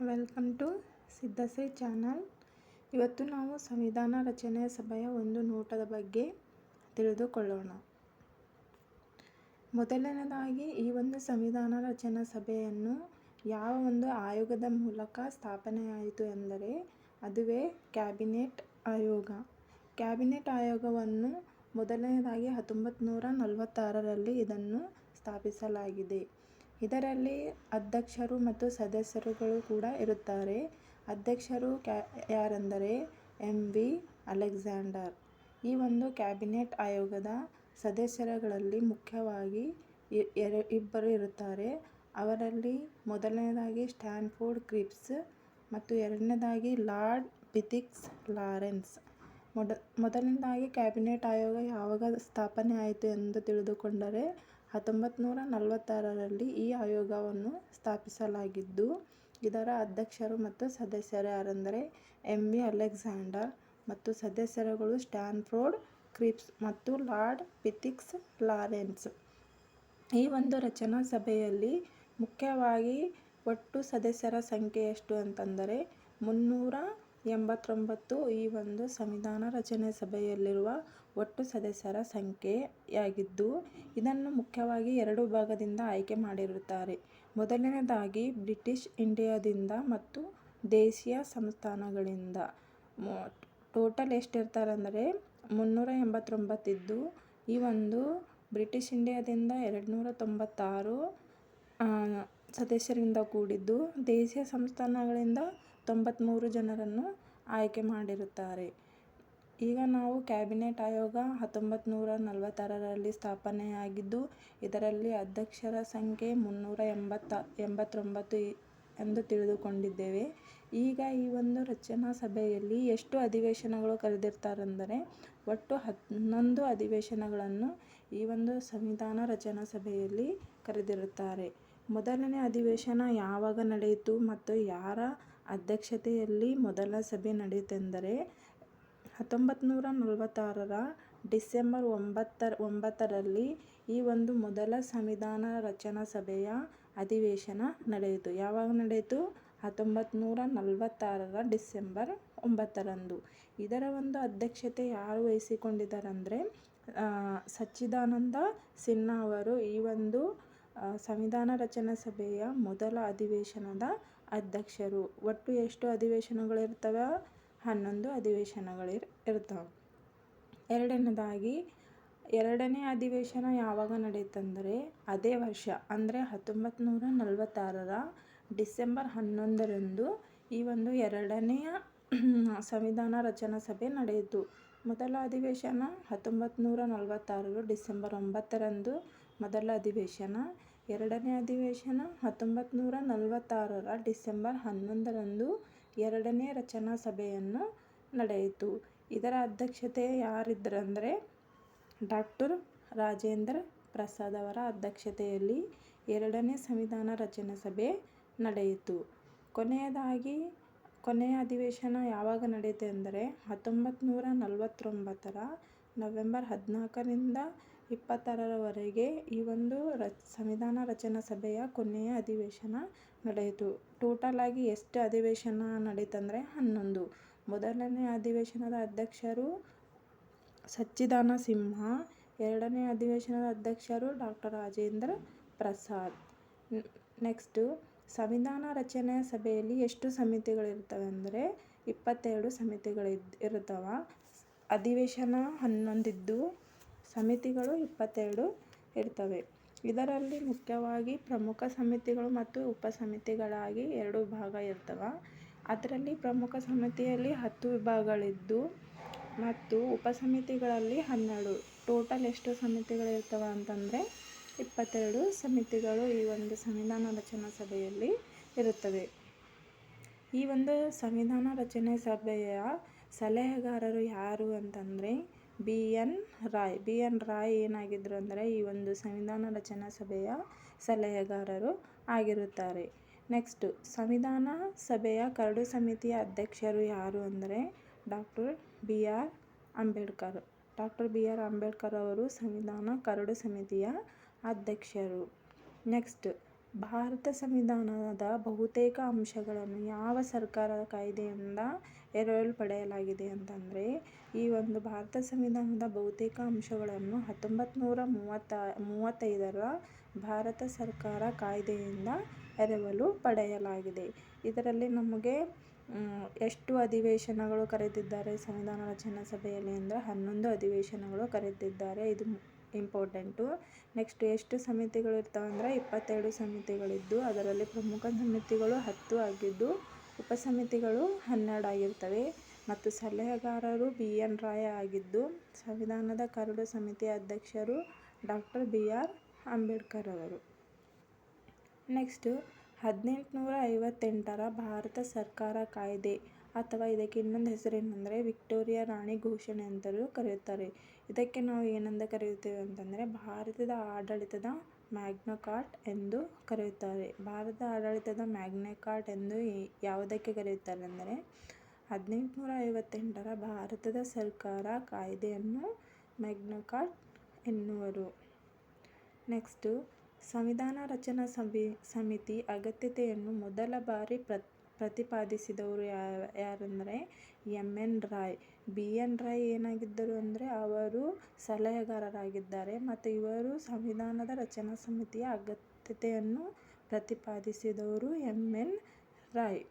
Welcome to ಸಿದ್ಧಸೆ channel ಇವತ್ತು ನಾವು ಸಂವಿಧಾನ ರಚನೆಯ ಸಭೆಯ ಒಂದು ನೋಟದ ಬಗ್ಗೆ ತಿಳಿದುಕೊಳ್ಳೋಣ. ಮೊದಲನೇದಾಗಿ ಈ ಒಂದು ಸಂವಿಧಾನ ರಚನಾ ಸಭೆಯನ್ನು ಯಾವ ಒಂದು ಆಯೋಗದ ಮೂಲಕ ಸ್ಥಾಪನೆಯಾಯಿತು ಎಂದರೆ ಅದುವೇ ಕ್ಯಾಬಿನೆಟ್ ಆಯೋಗ. ಕ್ಯಾಬಿನೆಟ್ ಆಯೋಗವನ್ನು ಮೊದಲನೇದಾಗಿ ಹತ್ತೊಂಬತ್ತು ನೂರ ನಲವತ್ತಾರರಲ್ಲಿ ಇದನ್ನು ಸ್ಥಾಪಿಸಲಾಗಿದೆ. ಇದರಲ್ಲಿ ಅಧ್ಯಕ್ಷರು ಮತ್ತು ಸದಸ್ಯರುಗಳು ಕೂಡ ಇರುತ್ತಾರೆ. ಅಧ್ಯಕ್ಷರು ಕ್ಯಾ, ಯಾರೆಂದರೆ ಎಂ ವಿ ಅಲೆಕ್ಸಾಂಡರ್. ಈ ಒಂದು ಕ್ಯಾಬಿನೆಟ್ ಆಯೋಗದ ಸದಸ್ಯರುಗಳಲ್ಲಿ ಮುಖ್ಯವಾಗಿ ಇಬ್ಬರು ಇರುತ್ತಾರೆ. ಅವರಲ್ಲಿ ಮೊದಲನೇದಾಗಿ ಸ್ಟ್ಯಾನ್ಫೋರ್ಡ್ ಕ್ರಿಪ್ಸ್ ಮತ್ತು ಎರಡನೇದಾಗಿ ಲಾರ್ಡ್ ಬಿಥಿಕ್ಸ್ ಲಾರೆನ್ಸ್. ಮೊದ, ಮೊದಲನೇದಾಗಿ ಕ್ಯಾಬಿನೆಟ್ ಆಯೋಗ ಯಾವಾಗ ಸ್ಥಾಪನೆ ಆಯಿತು ಎಂದು ತಿಳಿದುಕೊಂಡರೆ ಹತ್ತೊಂಬತ್ತು ನೂರ ನಲವತ್ತಾರರಲ್ಲಿ ಈ ಆಯೋಗವನ್ನು ಸ್ಥಾಪಿಸಲಾಗಿದ್ದು, ಇದರ ಅಧ್ಯಕ್ಷರು ಮತ್ತು ಸದಸ್ಯರು ಯಾರೆಂದರೆ ಎಂ ವಿ ಅಲೆಕ್ಸಾಂಡರ್ ಮತ್ತು ಸದಸ್ಯರುಗಳು ಸ್ಟ್ಯಾನ್ಫೋರ್ಡ್, ಕ್ರಿಪ್ಸ್ ಮತ್ತು ಲಾರ್ಡ್ ಪಿಥಿಕ್ಸ್ ಲಾರೆನ್ಸ್. ಈ ಒಂದು ರಚನಾ ಸಭೆಯಲ್ಲಿ ಮುಖ್ಯವಾಗಿ ಒಟ್ಟು ಸದಸ್ಯರ ಸಂಖ್ಯೆ ಎಷ್ಟು ಅಂತಂದರೆ ಮುನ್ನೂರ ಎಂಬತ್ತೊಂಬತ್ತು ಈ ಒಂದು ಸಂವಿಧಾನ ರಚನೆ ಸಭೆಯಲ್ಲಿರುವ ಒಟ್ಟು ಸದಸ್ಯರ ಸಂಖ್ಯೆಯಾಗಿದ್ದು, ಇದನ್ನು ಮುಖ್ಯವಾಗಿ ಎರಡು ಭಾಗದಿಂದ ಆಯ್ಕೆ ಮಾಡಿರುತ್ತಾರೆ. ಮೊದಲನೇದಾಗಿ ಬ್ರಿಟಿಷ್ ಇಂಡಿಯಾದಿಂದ ಮತ್ತು ದೇಶೀಯ ಸಂಸ್ಥಾನಗಳಿಂದ. ಟೋಟಲ್ ಎಷ್ಟಿರ್ತಾರೆ ಅಂದರೆ ಮುನ್ನೂರ ಎಂಬತ್ತೊಂಬತ್ತಿದ್ದು, ಈ ಒಂದು ಬ್ರಿಟಿಷ್ ಇಂಡಿಯಾದಿಂದ ಎರಡು ನೂರ ತೊಂಬತ್ತಾರು ಸದಸ್ಯರಿಂದ ಕೂಡಿದ್ದು, ದೇಶೀಯ ಸಂಸ್ಥಾನಗಳಿಂದ ತೊಂಬತ್ತ್ಮೂರು ಜನರನ್ನು ಆಯ್ಕೆ ಮಾಡಿರುತ್ತಾರೆ. ಈಗ ನಾವು ಕ್ಯಾಬಿನೆಟ್ ಆಯೋಗ ಹತ್ತೊಂಬತ್ತು ನೂರ ನಲವತ್ತಾರರಲ್ಲಿ ಸ್ಥಾಪನೆಯಾಗಿದ್ದು, ಇದರಲ್ಲಿ ಅಧ್ಯಕ್ಷರ ಸಂಖ್ಯೆ ಮುನ್ನೂರ ಎಂಬತ್ತ, ಎಂಬತ್ತೊಂಬತ್ತು ಎಂದು ತಿಳಿದುಕೊಂಡಿದ್ದೇವೆ. ಈಗ ಈ ಒಂದು ರಚನಾ ಸಭೆಯಲ್ಲಿ ಎಷ್ಟು ಅಧಿವೇಶನಗಳು ಕರೆದಿರ್ತಾರೆಂದರೆ, ಒಟ್ಟು ಹನ್ನೊಂದು ಅಧಿವೇಶನಗಳನ್ನು ಈ ಒಂದು ಸಂವಿಧಾನ ರಚನಾ ಸಭೆಯಲ್ಲಿ ಕರೆದಿರುತ್ತಾರೆ. ಮೊದಲನೇ ಅಧಿವೇಶನ ಯಾವಾಗ ನಡೆಯಿತು ಮತ್ತು ಯಾರ ಅಧ್ಯಕ್ಷತೆಯಲ್ಲಿ ಮೊದಲ ಸಭೆ ನಡೆಯಿತೆಂದರೆ ಹತ್ತೊಂಬತ್ತು ನೂರ ನಲವತ್ತಾರರ ಡಿಸೆಂಬರ್ ಒಂಬತ್ತರ ಒಂಬತ್ತರಲ್ಲಿ ಈ ಒಂದು ಮೊದಲ ಸಂವಿಧಾನ ರಚನಾ ಸಭೆಯ ಅಧಿವೇಶನ ನಡೆಯಿತು. ಯಾವಾಗ ನಡೆಯಿತು? ಹತ್ತೊಂಬತ್ತು ನೂರ ನಲವತ್ತಾರರ ಡಿಸೆಂಬರ್ ಒಂಬತ್ತರಂದು. ಇದರ ಒಂದು ಅಧ್ಯಕ್ಷತೆ ಯಾರು ವಹಿಸಿಕೊಂಡಿದ್ದಾರೆಂದರೆ ಸಚ್ಚಿದಾನಂದ ಸಿನ್ಹಾ ಅವರು ಈ ಒಂದು ಸಂವಿಧಾನ ರಚನಾ ಸಭೆಯ ಮೊದಲ ಅಧಿವೇಶನದ ಅಧ್ಯಕ್ಷರು. ಒಟ್ಟು ಎಷ್ಟು ಅಧಿವೇಶನಗಳಿರ್ತವೆ? ಹನ್ನೊಂದು ಅಧಿವೇಶನಗಳು ಇರ್ತವೆ. ಎರಡನೇದಾಗಿ, ಎರಡನೇ ಅಧಿವೇಶನ ಯಾವಾಗ ನಡೆಯುತ್ತಂದರೆ ಅದೇ ವರ್ಷ, ಅಂದರೆ ಹತ್ತೊಂಬತ್ತು ನೂರ ನಲವತ್ತಾರರ ಡಿಸೆಂಬರ್ ಹನ್ನೊಂದರಂದು ಈ ಒಂದು ಎರಡನೆಯ ಸಂವಿಧಾನ ರಚನಾ ಸಭೆ ನಡೆಯಿತು. ಮೊದಲ ಅಧಿವೇಶನ ಹತ್ತೊಂಬತ್ತು ನೂರ ನಲವತ್ತಾರರು ಡಿಸೆಂಬರ್ ಒಂಬತ್ತರಂದು, ಮೊದಲ ಅಧಿವೇಶನ ಎರಡನೇ ಅಧಿವೇಶನ ಹತ್ತೊಂಬತ್ತು ನೂರ ನಲವತ್ತಾರರ ಡಿಸೆಂಬರ್ ಹನ್ನೊಂದರಂದು ಎರಡನೇ ರಚನಾ ಸಭೆಯನ್ನು ನಡೆಯಿತು. ಇದರ ಅಧ್ಯಕ್ಷತೆ ಯಾರಿದ್ದರಂದರೆ ಡಾಕ್ಟರ್ ರಾಜೇಂದ್ರ ಪ್ರಸಾದ್ ಅವರ ಅಧ್ಯಕ್ಷತೆಯಲ್ಲಿ ಎರಡನೇ ಸಂವಿಧಾನ ರಚನಾ ಸಭೆ ನಡೆಯಿತು. ಕೊನೆಯದಾಗಿ, ಕೊನೆಯ ಅಧಿವೇಶನ ಯಾವಾಗ ನಡೆಯಿತು ಎಂದರೆ ಹತ್ತೊಂಬತ್ತು ನೂರ ನಲವತ್ತೊಂಬತ್ತರ ನವೆಂಬರ್ ಹದಿನಾಲ್ಕರಿಂದ ಇಪ್ಪತ್ತಾರರವರೆಗೆ ಈ ಒಂದು ರಚ್, ಸಂವಿಧಾನ ರಚನಾ ಸಭೆಯ ಕೊನೆಯ ಅಧಿವೇಶನ ನಡೆಯಿತು. ಟೋಟಲ್ ಆಗಿ ಎಷ್ಟು ಅಧಿವೇಶನ ನಡೀತಂದರೆ ಹನ್ನೊಂದು. ಮೊದಲನೇ ಅಧಿವೇಶನದ ಅಧ್ಯಕ್ಷರು ಸಚ್ಚಿದಾನ ಸಿಂಹ, ಎರಡನೇ ಅಧಿವೇಶನದ ಅಧ್ಯಕ್ಷರು ಡಾಕ್ಟರ್ ರಾಜೇಂದ್ರ ಪ್ರಸಾದ್. ನೆಕ್ಸ್ಟು, ಸಂವಿಧಾನ ರಚನೆ ಸಭೆಯಲ್ಲಿ ಎಷ್ಟು ಸಮಿತಿಗಳಿರ್ತವೆ ಅಂದರೆ ಇಪ್ಪತ್ತೆರಡು ಸಮಿತಿಗಳು ಇರ್ತವೆ ಅಧಿವೇಶನ ಹನ್ನೊಂದಿದ್ದು ಸಮಿತಿಗಳು ಇಪ್ಪತ್ತೆರಡು ಇರ್ತವೆ. ಇದರಲ್ಲಿ ಮುಖ್ಯವಾಗಿ ಪ್ರಮುಖ ಸಮಿತಿಗಳು ಮತ್ತು ಉಪ ಸಮಿತಿಗಳಾಗಿ ಎರಡು ವಿಭಾಗ ಇರ್ತವೆ. ಅದರಲ್ಲಿ ಪ್ರಮುಖ ಸಮಿತಿಯಲ್ಲಿ ಹತ್ತು ವಿಭಾಗಗಳಿದ್ದು ಮತ್ತು ಉಪ ಸಮಿತಿಗಳಲ್ಲಿ ಹನ್ನೆರಡು. ಟೋಟಲ್ ಎಷ್ಟು ಸಮಿತಿಗಳಿರ್ತವೆ ಅಂತಂದರೆ ಇಪ್ಪತ್ತೆರಡು ಸಮಿತಿಗಳು ಈ ಒಂದು ಸಂವಿಧಾನ ರಚನಾ ಸಭೆಯಲ್ಲಿ ಇರುತ್ತವೆ. ಈ ಒಂದು ಸಂವಿಧಾನ ರಚನೆ ಸಭೆಯ ಸಲಹೆಗಾರರು ಯಾರು ಅಂತಂದರೆ B N Rau, B N Rau ಏನಾಗಿದ್ದರು ಅಂದರೆ ಈ ಒಂದು ಸಂವಿಧಾನ ರಚನಾ ಸಭೆಯ ಸಲಹೆಗಾರರು ಆಗಿರುತ್ತಾರೆ. ನೆಕ್ಸ್ಟ್, ಸಂವಿಧಾನ ಸಭೆಯ ಕರಡು ಸಮಿತಿಯ ಅಧ್ಯಕ್ಷರು ಯಾರು ಅಂದರೆ doctor B R Ambedkar. Doctor B R Ambedkar ಅವರು ಸಂವಿಧಾನ ಕರಡು ಸಮಿತಿಯ ಅಧ್ಯಕ್ಷರು. ನೆಕ್ಸ್ಟ್ ಭಾರತ ಸಂವಿಧಾನದ ಬಹುತೇಕ ಅಂಶಗಳನ್ನು ಯಾವ ಸರ್ಕಾರದ ಕಾಯ್ದೆಯಿಂದ ಎರವಲು ಪಡೆಯಲಾಗಿದೆ ಅಂತಂದರೆ, ಈ ಒಂದು ಭಾರತ ಸಂವಿಧಾನದ ಬಹುತೇಕ ಅಂಶಗಳನ್ನು ಹತ್ತೊಂಬತ್ತು ನೂರ ಮೂವತ್ತ, ಮೂವತ್ತೈದರ ಭಾರತ ಸರ್ಕಾರ ಕಾಯ್ದೆಯಿಂದ ಎರವಲು ಪಡೆಯಲಾಗಿದೆ ಇದರಲ್ಲಿ ನಮಗೆ ಎಷ್ಟು ಅಧಿವೇಶನಗಳು ಕರೆದಿದ್ದಾರೆ ಸಂವಿಧಾನ ರಚನಾ ಸಭೆಯಲ್ಲಿ ಅಂದರೆ ಹನ್ನೊಂದು ಅಧಿವೇಶನಗಳು ಕರೆದಿದ್ದಾರೆ. ಇದು ಇಂಪಾರ್ಟೆಂಟು. ನೆಕ್ಸ್ಟ್ ಎಷ್ಟು ಸಮಿತಿಗಳು ಇರ್ತಾವೆ ಅಂದರೆ ಇಪ್ಪತ್ತೆರಡು ಸಮಿತಿಗಳಿದ್ದು, ಅದರಲ್ಲಿ ಪ್ರಮುಖ ಸಮಿತಿಗಳು ಹತ್ತು ಆಗಿದ್ದು, ಉಪಸಮಿತಿಗಳು ಹನ್ನೆರಡು ಆಗಿರ್ತವೆ. ಮತ್ತು ಸಲಹೆಗಾರರು ಬಿ ಎನ್ ರಾಯ ಆಗಿದ್ದು, ಸಂವಿಧಾನದ ಕರಡು ಸಮಿತಿಯ ಅಧ್ಯಕ್ಷರು ಡಾಕ್ಟರ್ ಬಿ ಆರ್ ಅಂಬೇಡ್ಕರ್ ಅವರು. ನೆಕ್ಸ್ಟು ಹದಿನೆಂಟುನೂರ ಐವತ್ತೆಂಟರ ಭಾರತ ಸರ್ಕಾರ ಕಾಯ್ದೆ. ಅಥವಾ ಇದಕ್ಕೆ ಇನ್ನೊಂದು ಹೆಸರೇನೆಂದರೆ ವಿಕ್ಟೋರಿಯಾ ರಾಣಿ ಘೋಷಣೆ ಅಂತಲೂ ಕರೆಯುತ್ತಾರೆ. ಇದಕ್ಕೆ ನಾವು ಏನಂತ ಕರೆಯುತ್ತೇವೆ ಅಂತಂದರೆ ಭಾರತದ ಆಡಳಿತದ ಮ್ಯಾಗ್ನಾ ಕಾರ್ಟ್ ಎಂದು ಕರೆಯುತ್ತಾರೆ. ಭಾರತದ ಆಡಳಿತದ ಮ್ಯಾಗ್ನಾ ಕಾರ್ಟ್ ಎಂದು ಯಾವುದಕ್ಕೆ ಕರೆಯುತ್ತಾರೆ ಅಂದರೆ ಹದಿನೆಂಟುನೂರ ಐವತ್ತೆಂಟರ ಭಾರತದ ಸರ್ಕಾರ ಕಾಯ್ದೆಯನ್ನು ಮ್ಯಾಗ್ನಾ ಕಾರ್ಟ್ ಎನ್ನುವರು. ನೆಕ್ಸ್ಟು, ಸಂವಿಧಾನ ರಚನಾ ಸಭೆ, ಸಮಿತಿ ಅಗತ್ಯತೆಯನ್ನು ಮೊದಲ ಬಾರಿ ಪ್ರ ಪ್ರತಿಪಾದಿಸಿದವರು ಯಾರಂದರೆ M N. Roy. B. N. Rau ಏನಾಗಿದ್ದರು ಅಂದರೆ ಅವರು ಸಲಹೆಗಾರರಾಗಿದ್ದಾರೆ ಮತ್ತು ಇವರು ಸಂವಿಧಾನದ ರಚನಾ ಸಮಿತಿಯ ಅಗತ್ಯತೆಯನ್ನು ಪ್ರತಿಪಾದಿಸಿದವರು ಎಂ ಎನ್. ರಾಯ್.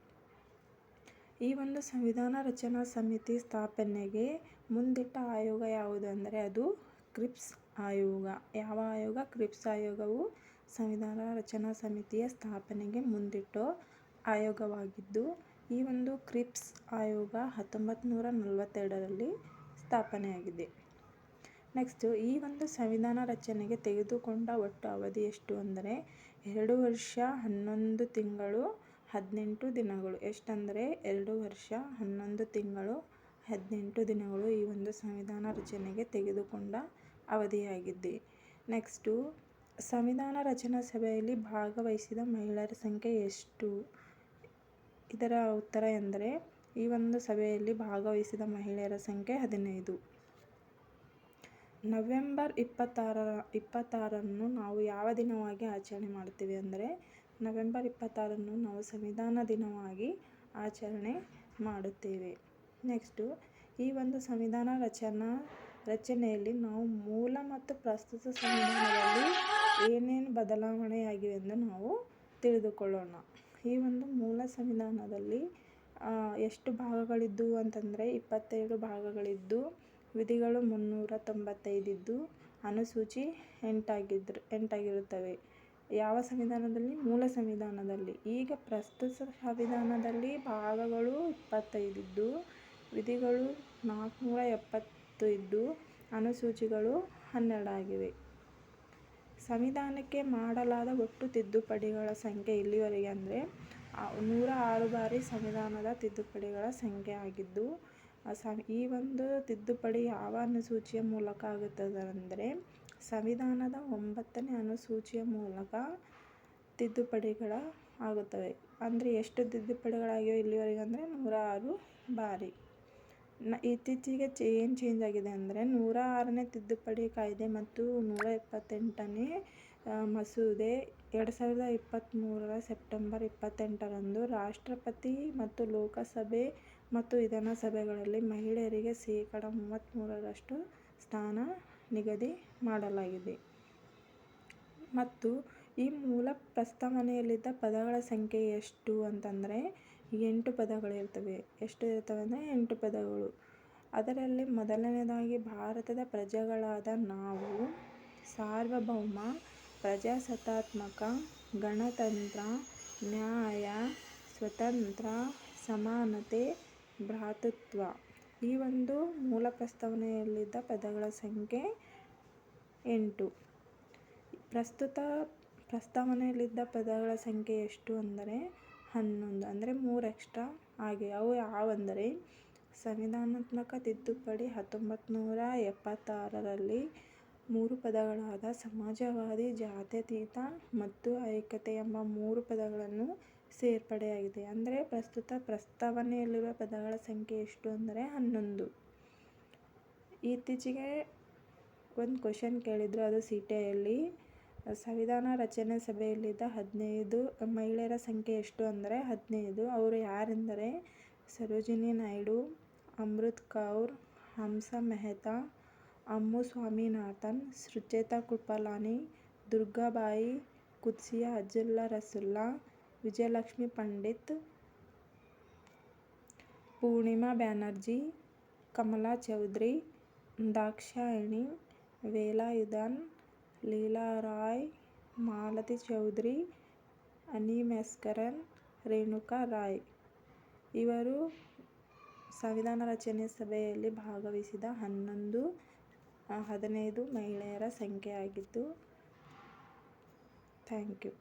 ಈ ಒಂದು ಸಂವಿಧಾನ ರಚನಾ ಸಮಿತಿ ಸ್ಥಾಪನೆಗೆ ಮುಂದಿಟ್ಟ ಆಯೋಗ ಯಾವುದು ಅಂದರೆ ಅದು ಕ್ರಿಪ್ಸ್ ಆಯೋಗ. ಯಾವ ಆಯೋಗ? ಕ್ರಿಪ್ಸ್ ಆಯೋಗವು ಸಂವಿಧಾನ ರಚನಾ ಸಮಿತಿಯ ಸ್ಥಾಪನೆಗೆ ಮುಂದಿಟ್ಟು ಆಯೋಗವಾಗಿದ್ದು, ಈ ಒಂದು ಕ್ರಿಪ್ಸ್ ಆಯೋಗ ಹತ್ತೊಂಬತ್ತು ನೂರ ನಲವತ್ತೆರಡರಲ್ಲಿ ಸ್ಥಾಪನೆಯಾಗಿದೆ. ನೆಕ್ಸ್ಟು, ಈ ಒಂದು ಸಂವಿಧಾನ ರಚನೆಗೆ ತೆಗೆದುಕೊಂಡ ಒಟ್ಟು ಅವಧಿ ಎಷ್ಟು ಅಂದರೆ, ಎರಡು ವರ್ಷ ಹನ್ನೊಂದು ತಿಂಗಳು ಹದಿನೆಂಟು ದಿನಗಳು. ಎಷ್ಟಂದರೆ, ಎರಡು ವರ್ಷ ಹನ್ನೊಂದು ತಿಂಗಳು ಹದಿನೆಂಟು ದಿನಗಳು ಈ ಒಂದು ಸಂವಿಧಾನ ರಚನೆಗೆ ತೆಗೆದುಕೊಂಡ ಅವಧಿಯಾಗಿದೆ. ನೆಕ್ಸ್ಟು, ಸಂವಿಧಾನ ರಚನಾ ಸಭೆಯಲ್ಲಿ ಭಾಗವಹಿಸಿದ ಮಹಿಳೆಯರ ಸಂಖ್ಯೆ ಎಷ್ಟು? ಇದರ ಉತ್ತರ ಎಂದರೆ, ಈ ಒಂದು ಸಭೆಯಲ್ಲಿ ಭಾಗವಹಿಸಿದ ಮಹಿಳೆಯರ ಸಂಖ್ಯೆ ಹದಿನೈದು. ನವೆಂಬರ್ ಇಪ್ಪತ್ತಾರ, ಇಪ್ಪತ್ತಾರನ್ನು ನಾವು ಯಾವ ದಿನವಾಗಿ ಆಚರಣೆ ಮಾಡ್ತೀವಿ ಅಂದರೆ, ನವೆಂಬರ್ ಇಪ್ಪತ್ತಾರನ್ನು ನಾವು ಸಂವಿಧಾನ ದಿನವಾಗಿ ಆಚರಣೆ ಮಾಡುತ್ತೇವೆ. ನೆಕ್ಸ್ಟು, ಈ ಒಂದು ಸಂವಿಧಾನ ರಚನಾ, ರಚನೆಯಲ್ಲಿ ನಾವು ಮೂಲ ಮತ್ತು ಪ್ರಸ್ತುತ ಸಂವಿಧಾನದಲ್ಲಿ ಏನೇನು ಬದಲಾವಣೆಯಾಗಿವೆ ಎಂದು ನಾವು ತಿಳಿದುಕೊಳ್ಳೋಣ. ಈ ಒಂದು ಮೂಲ ಸಂವಿಧಾನದಲ್ಲಿ ಎಷ್ಟು ಭಾಗಗಳಿದ್ದವು ಅಂತಂದರೆ ಇಪ್ಪತ್ತೇಳು ಭಾಗಗಳಿದ್ದು, ವಿಧಿಗಳು ಮುನ್ನೂರ ತೊಂಬತ್ತೈದಿದ್ದು ಅನುಸೂಚಿ ಎಂಟಾಗಿದ್ರು, ಎಂಟಾಗಿರುತ್ತವೆ. ಯಾವ ಸಂವಿಧಾನದಲ್ಲಿ? ಮೂಲ ಸಂವಿಧಾನದಲ್ಲಿ. ಈಗ ಪ್ರಸ್ತುತ ಸಂವಿಧಾನದಲ್ಲಿ ಭಾಗಗಳು ಇಪ್ಪತ್ತೈದಿದ್ದು, ವಿಧಿಗಳು ನಾಲ್ಕುನೂರ ಎಪ್ಪತ್ತು ಇದ್ದು, ಅನುಸೂಚಿಗಳು ಹನ್ನೆರಡಾಗಿವೆ. ಸಂವಿಧಾನಕ್ಕೆ ಮಾಡಲಾದ ಒಟ್ಟು ತಿದ್ದುಪಡಿಗಳ ಸಂಖ್ಯೆ ಇಲ್ಲಿವರೆಗೆ ಅಂದರೆ ನೂರ ಆರು ಬಾರಿ ಸಂವಿಧಾನದ ತಿದ್ದುಪಡಿಗಳ ಸಂಖ್ಯೆ ಆಗಿದ್ದು ಈ ಒಂದು ತಿದ್ದುಪಡಿ ಯಾವ ಅನುಸೂಚಿಯ ಮೂಲಕ ಆಗುತ್ತದೆ ಅಂದರೆ ಸಂವಿಧಾನದ ಒಂಬತ್ತನೇ ಅನುಸೂಚಿಯ ಮೂಲಕ ತಿದ್ದುಪಡಿಗಳ ಆಗುತ್ತವೆ. ಅಂದರೆ ಎಷ್ಟು ತಿದ್ದುಪಡಿಗಳಾಗಿವೆ ಇಲ್ಲಿವರೆಗೆ ಅಂದರೆ, ನೂರ ಆರು ಬಾರಿ. ಇತ್ತೀಚೆಗೆ ಚೇಂಜ್ ಆಗಿದೆ ಅಂದರೆ ನೂರ ಆರನೇ ತಿದ್ದುಪಡಿ ಕಾಯ್ದೆ ಮತ್ತು ನೂರ ಎಪ್ಪತ್ತೆಂಟನೇ ಮಸೂದೆ ಎರಡು ಸಾವಿರದ ಇಪ್ಪತ್ತ್ಮೂರರ ಸೆಪ್ಟೆಂಬರ್ ಇಪ್ಪತ್ತೆಂಟರಂದು ರಾಷ್ಟ್ರಪತಿ ಮತ್ತು ಲೋಕಸಭೆ ಮತ್ತು ವಿಧಾನಸಭೆಗಳಲ್ಲಿ ಮಹಿಳೆಯರಿಗೆ ಶೇಕಡ ಮೂವತ್ತ್ಮೂರರಷ್ಟು ಸ್ಥಾನ ನಿಗದಿ ಮಾಡಲಾಗಿದೆ. ಮತ್ತು ಈ ಮೂಲ ಪ್ರಸ್ತಾವನೆಯಲ್ಲಿದ್ದ ಪದಗಳ ಸಂಖ್ಯೆ ಎಷ್ಟು ಅಂತಂದರೆ ಎಂಟು ಪದಗಳಿರ್ತವೆ ಎಷ್ಟು ಇರ್ತವೆ ಅಂದರೆ ಎಂಟು ಪದಗಳು. ಅದರಲ್ಲಿ ಮೊದಲನೇದಾಗಿ ಭಾರತದ ಪ್ರಜೆಗಳಾದ ನಾವು, ಸಾರ್ವಭೌಮ, ಪ್ರಜಾಸತ್ತಾತ್ಮಕ, ಗಣತಂತ್ರ, ನ್ಯಾಯ, ಸ್ವತಂತ್ರ, ಸಮಾನತೆ, ಭ್ರಾತೃತ್ವ. ಈ ಒಂದು ಮೂಲ ಪ್ರಸ್ತಾವನೆಯಲ್ಲಿದ್ದ ಪದಗಳ ಸಂಖ್ಯೆ ಎಂಟು. ಪ್ರಸ್ತುತ ಪ್ರಸ್ತಾವನೆಯಲ್ಲಿದ್ದ ಪದಗಳ ಸಂಖ್ಯೆ ಎಷ್ಟು ಅಂದರೆ ಹನ್ನೊಂದು ಅಂದರೆ ಮೂರು ಎಕ್ಸ್ಟ್ರಾ ಹಾಗೆ. ಅವು ಯಾವಂದರೆ ಸಂವಿಧಾನಾತ್ಮಕ ತಿದ್ದುಪಡಿ ಹತ್ತೊಂಬತ್ತು ನೂರ ಎಪ್ಪತ್ತಾರರಲ್ಲಿ ಮೂರು ಪದಗಳಾದ ಸಮಾಜವಾದಿ, ಜಾತ್ಯತೀತ ಮತ್ತು ಐಕ್ಯತೆ ಎಂಬ ಮೂರು ಪದಗಳನ್ನು ಸೇರ್ಪಡೆಯಾಗಿದೆ. ಅಂದರೆ ಪ್ರಸ್ತುತ ಪ್ರಸ್ತಾವನೆಯಲ್ಲಿರುವ ಪದಗಳ ಸಂಖ್ಯೆ ಎಷ್ಟು ಅಂದರೆ ಹನ್ನೊಂದು. ಇತ್ತೀಚೆಗೆ ಒಂದು ಕ್ವಶನ್ ಕೇಳಿದರು ಅದು ಸಿ ಟಿ ಸಂವಿಧಾನ ರಚನೆ ಸಭೆಯಲ್ಲಿದ್ದ ಹದಿನೈದು ಮಹಿಳೆಯರ ಸಂಖ್ಯೆ ಎಷ್ಟು ಅಂದರೆ ಹದಿನೈದು ಅವರು ಯಾರೆಂದರೆ ಸರೋಜಿನಿ ನಾಯ್ಡು ಅಮೃತ್ ಕೌರ್ ಹಂಸಾ ಮೆಹ್ತಾ ಅಮ್ಮು ಸ್ವಾಮಿನಾಥನ್ ಸುಚೇತಾ ಕೃಪಲಾನಿ ದುರ್ಗಾಬಾಯಿ ಕುತ್ಸಿಯಾ ಅಜ್ಜುಲ್ಲಾ ರಸುಲ್ಲಾ ವಿಜಯಲಕ್ಷ್ಮಿ ಪಂಡಿತ್ ಪೂರ್ಣಿಮಾ ಬ್ಯಾನರ್ಜಿ ಕಮಲಾ ಚೌಧರಿ ದಾಕ್ಷಾಯಿಣಿ ವೇಲಾಯುಧನ್ ಲೀಲಾ ರಾಯ್ ಮಾಲತಿ ಚೌಧರಿ ಅನಿ ಮೆಸ್ಕರನ್ ರೇಣುಕಾ ರಾಯ್. ಇವರು ಸಂವಿಧಾನ ರಚನೆ ಸಭೆಯಲ್ಲಿ ಭಾಗವಹಿಸಿದ ಹನ್ನೊಂದು, ಹದಿನೈದು ಮಹಿಳೆಯರ ಸಂಖ್ಯೆಯಾಗಿದ್ದು ಥ್ಯಾಂಕ್ ಯು.